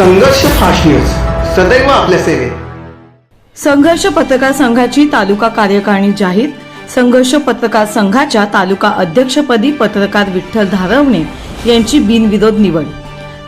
संघर्ष fast news. सदैव आपल्या सेवेत. संघर्ष पत्रकार संघाची तालुका कार्यकारिणी जाहीर. संघर्ष पत्रकार संघाच्या तालुका अध्यक्षपदी पत्रकार विठ्ठल धारवणे यांची बिनविरोध निवड.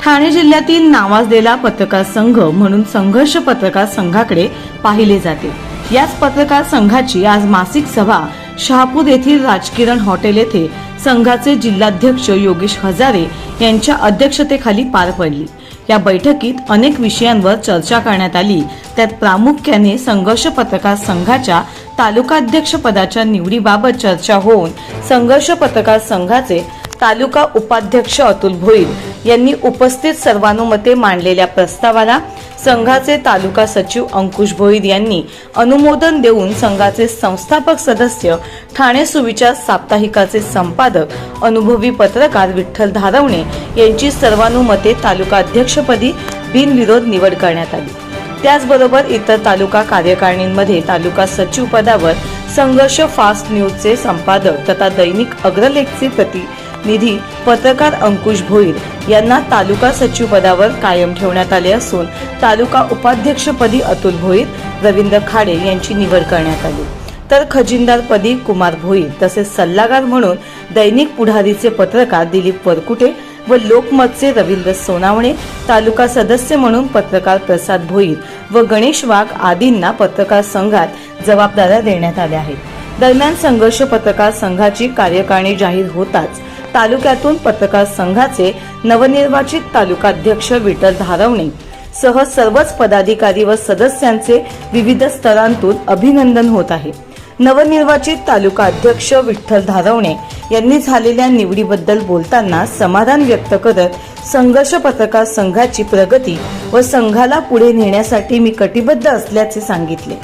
ठाणे जिल्ह्यातील नावाजलेला पत्रकार संघ म्हणून संघर्ष पत्रकार संघाकडे पाहिले जाते. याच पत्रकार संघाची आज मासिक सभा शहापूर येथील राजकिरण हॉटेल येथे संघाचे जिल्हाध्यक्ष योगेश हजारे यांच्या अध्यक्षतेखाली पार पडली. या बैठकीत अनेक विषयांवर चर्चा करण्यात आली. त्यात प्रामुख्याने संघर्ष पत्रकार संघाच्या तालुकाध्यक्ष पदाच्या निवडीबाबत चर्चा होऊन संघर्ष पत्रकार संघाचे तालुका उपाध्यक्ष अतुल भोईर यांनी उपस्थित सर्वानुमते मांडलेल्या प्रस्तावाला संघाचे तालुका सचिव अंकुश भोईर यांनी अनुमोदन देऊन संघाचे संस्थापक सदस्य ठाणे सुविचार साप्ताहिकाचे संपादक अनुभवी पत्रकार विठ्ठल धारवणे यांची सर्वानुमते तालुका अध्यक्षपदी बिनविरोध निवड करण्यात आली. त्याचबरोबर इतर तालुका कार्यकारिणींमध्ये तालुका सचिव पदावर संघर्ष फास्ट न्यूजचे संपादक तथा दैनिक अग्रलेखचे प्रति निधी पत्रकार अंकुश भोईर यांना तालुका सचिव पदावर कायम ठेवण्यात आले असून तालुका उपाध्यक्षपदी अतुल भोईर रवींद्र खाडे यांची निवड करण्यात आली. तर खजिनदारपदी कुमार भोईर तसेच सल्लागार म्हणून दैनिक पुढारीचे पत्रकार दिलीप वरकुटे व लोकमतचे रवींद्र सोनावणे तालुका सदस्य म्हणून पत्रकार प्रसाद भोईर व गणेश वाघ आदींना पत्रकार संघात जबाबदाऱ्या देण्यात आल्या आहेत. दरम्यान संघर्ष पत्रकार संघाची कार्यकारिणी जाहीर होताच तालुक्यातून पत्रकार संघाचे नवनिर्वाचित तालुकाध्यक्ष विठ्ठल धारवणे सह सर्वच पदाधिकारी व सदस्यांचे विविध स्तरांतून अभिनंदन होत आहे. नवनिर्वाचित तालुका अध्यक्ष विठ्ठल धारवणे यांनी झालेल्या निवडीबद्दल बोलताना समाधान व्यक्त करत संघर्ष पत्रकार संघाची प्रगती व संघाला पुढे नेण्यासाठी मी कटिबद्ध असल्याचे सांगितले.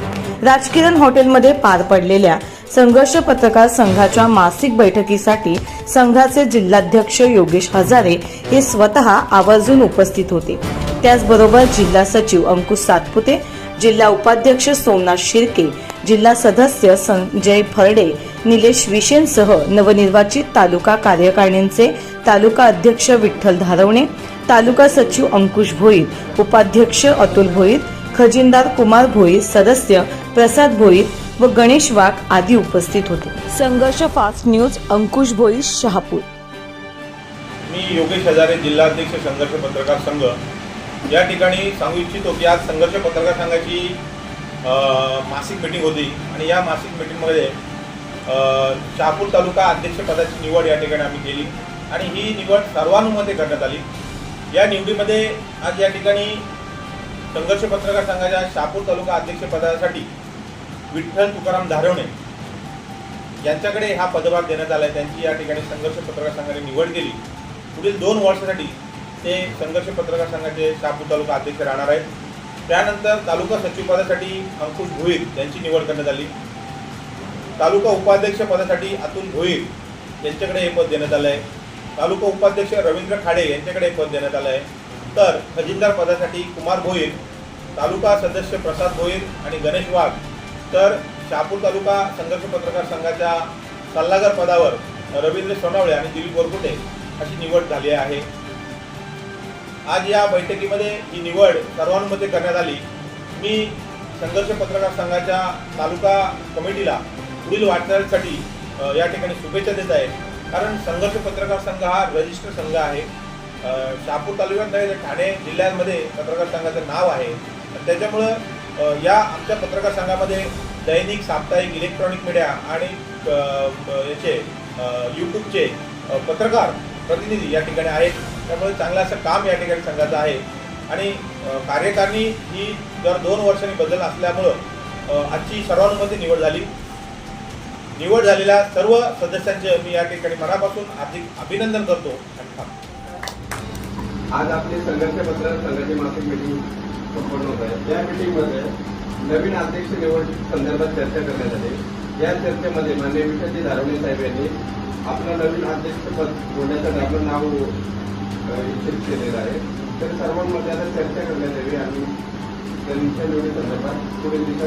राजकिरण हॉटेलमध्ये पार पडलेल्या संघर्ष पत्रकार संघाच्या मासिक बैठकीसाठी संघाचे जिल्हाध्यक्ष योगेश हजारे हे स्वतः आवर्जून उपस्थित होते. त्याचबरोबर जिल्हा सचिव अंकुश सातपुते जिल्हा उपाध्यक्ष सोमनाथ शिर्के जिल्हा सदस्य संजय फरडे निलेश विशेनसह नवनिर्वाचित तालुका कार्यकारिणींचे तालुका अध्यक्ष विठ्ठल धारवणे तालुका सचिव अंकुश भोईर उपाध्यक्ष अतुल भोईर खजिनदार कुमार भोईर सदस्य प्रसाद भोईर व गणेश वाघ आदी उपस्थित होते. Sangharsh fast news Ankush Bhoi Shahapur. मी योगेश हजारे जिल्हाध्यक्ष संघर्ष पत्रकार संघ. या ठिकाणी सांगू इच्छितो की आज संघर्ष पत्रकार संघाची मासिक मीटिंग होती आणि या मासिक मीटिंगमध्ये शहापूर तालुका अध्यक्षपदाची निवड या ठिकाणी आम्ही केली आणि ही निवड सर्वानुमते करण्यात आली. या निवडीमध्ये आज या ठिकाणी संघर्ष पत्रकार संघाच्या शहापूर तालुका अध्यक्षपदासाठी विठ्ठल तुकाराम धारवणे यांच्याकडे हा पदभार देण्यात आला आहे त्यांची या ठिकाणी संघर्ष पत्रकार संघाने निवड केली. पुढील दोन वर्षासाठी ते संघर्ष पत्रकार संघाचे शापू तालुका अध्यक्ष राहणार आहेत. त्यानंतर तालुका सचिवपदासाठी अंकुश भोईर यांची निवड करण्यात आली. तालुका उपाध्यक्ष पदासाठी अतुल भोईर यांच्याकडे हे पद देण्यात आलं आहे तालुका उपाध्यक्ष रवींद्र खाडे यांच्याकडे हे पद देण्यात आलं आहे तर खजिनदार पदासाठी कुमार भोईर तालुका सदस्य प्रसाद भोईर आणि गणेश वाघ तर शहापूर तालुका संघर्ष पत्रकार संघाच्या सल्लागार पदावर रवींद्र सोनावळे आणि दिलीप वरकुटे अशी निवड झाली आहे. आज या बैठकीमध्ये ही निवड सर्वांमध्ये करण्यात आली. मी संघर्ष पत्रकार संघाच्या तालुका कमिटीला पुढील वाटचालीसाठी या ठिकाणी शुभेच्छा देत आहे. कारण संघर्ष पत्रकार संघ हा रजिस्टर संघ आहे. शहापूर तालुक्यात नाही तर ठाणे जिल्ह्यांमध्ये पत्रकार संघाचं नाव आहे. तर त्याच्यामुळं या आमच्या पत्रकार संघामध्ये दैनिक साप्ताहिक इलेक्ट्रॉनिक मीडिया आणि याचे यूट्यूबचे पत्रकार प्रतिनिधी या ठिकाणी आहेत. त्यामुळे चांगलं असं काम या ठिकाणी संघाचं आहे. आणि कार्यकारिणी ही दर दोन वर्षांनी बदल असल्यामुळं आजची सर्वांमध्ये निवड झाली. निवड झालेल्या सर्व सदस्यांचे मी या ठिकाणी मनापासून हार्दिक अभिनंदन करतो. आणि थांबतो. आज आपले संघर्ष पत्र संघाची मासिक मीटिंग संपन्न होत आहे या मीटिंगमध्ये नवीन अध्यक्ष निवड संदर्भात चर्चा करण्यात आली. या चर्चेमध्ये माननीय विठ्ठलजी धारवणे साहेब यांनी आपलं नवीन अध्यक्षपद बोलण्यासाठी आपलं नाव अ, इच्छित केलेलं आहे. तर सर्वांमध्ये आता चर्चा करण्यात यावी आणि त्यांच्या निवडी संदर्भात पुढील दिशा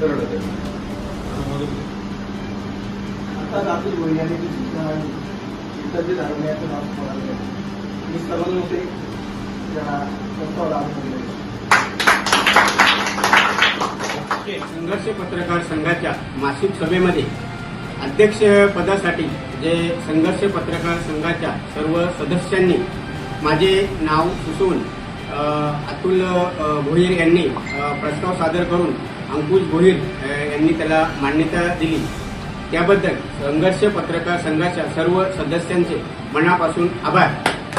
ठरवण्यात होते आता रात्री वैज्ञानिक इत्यादी धारवण्याचं नाव म्हणाले मी सर्वांमध्ये त्या प्रस्ताव लागू संघर्ष पत्रकार संघाच्या मासिक सभेमध्ये अध्यक्षपदासाठी जे संघर्ष पत्रकार संघाच्या सर्व सदस्यांनी माझे नाव सुचवून अतुल भोईर यांनी प्रस्ताव सादर करून अंकुश भोईर यांनी त्याला मान्यता दिली. त्याबद्दल संघर्ष पत्रकार संघाच्या सर्व सदस्यांचे मनापासून आभार.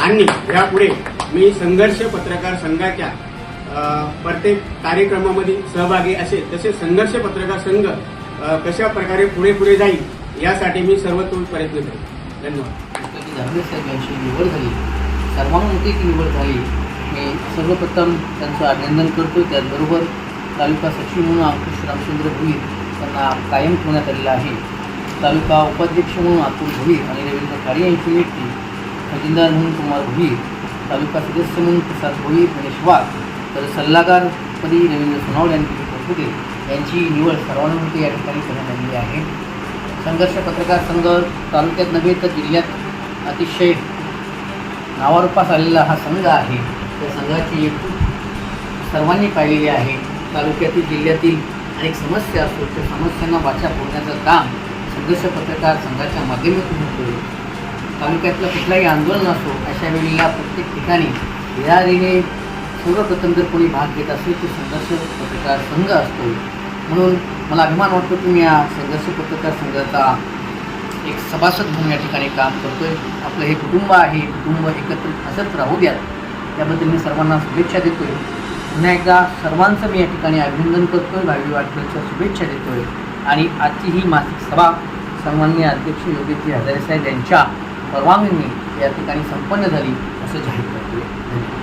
आणि यापुढे मी संघर्ष पत्रकार संघाच्या प्रत्येक कार्यक्रमामध्ये सहभागी असेल तसेच संघर्ष पत्रकार संघ कशा प्रकारे पुढे पुढे जाईल यासाठी मी सर्वतोल प्रयत्न करेन. धन्यवाद. पुस्तकी धार्मिक निवड झाली सर्वांमध्ये ती निवड झाली. मी सर्वप्रथम त्यांचं अभिनंदन करतो त्याचबरोबर तालुका सचिव म्हणून अंकुश रामचंद्र भुईर त्यांना कायम ठेवण्यात आलेला आहे. तालुका उपाध्यक्ष म्हणून अतुल भुईर आणि रवींद्र काळे यांची नियुक्ती खजिनदार म्हणून कुमार भुईर तालुका सदस्य म्हणून प्रसाद भुईर गणेश वाघ तर सल्लागारपदी रवींद्र सोनवणे यांनी दिलीप यांची निवड सर्वानुभूती या ठिकाणी करण्यात आलेली आहे. संघर्ष पत्रकार संघ तालुक्यात नव्हे तर जिल्ह्यात अतिशय नावारूपास आलेला हा संघ आहे. त्या संघाची एक सर्वांनी पाहिलेली आहे. तालुक्यातील जिल्ह्यातील अनेक समस्या असो त्या समस्यांना वाचा फोडण्याचं काम संघर्ष पत्रकार संघाच्या माध्यमातून होतो. तालुक्यातलं कुठलाही आंदोलन असो अशा वेळी या प्रत्येक ठिकाणी यारीने सर्वप्रथम जर कोणी भाग घेत असेल तो संघर्ष पत्रकार संघ असतो. म्हणून मला अभिमान वाटतो की मी या संघर्ष पत्रकार संघाचा एक सभासद म्हणून या ठिकाणी काम करतो आहे आपलं हे कुटुंब आहे कुटुंब एकत्र असंच राहू द्या. त्याबद्दल मी सर्वांना शुभेच्छा देतो आहे पुन्हा एकदा सर्वांचं मी या ठिकाणी अभिनंदन करतो आहे भावी वाटचालीच्या शुभेच्छा देतो आहे आणि आजची ही मासिक सभा सन्माननीय अध्यक्ष योगेश हजारे साहेब यांच्या परवानगीने या ठिकाणी संपन्न झाली असं जाहीर करतोय. धन्यवाद.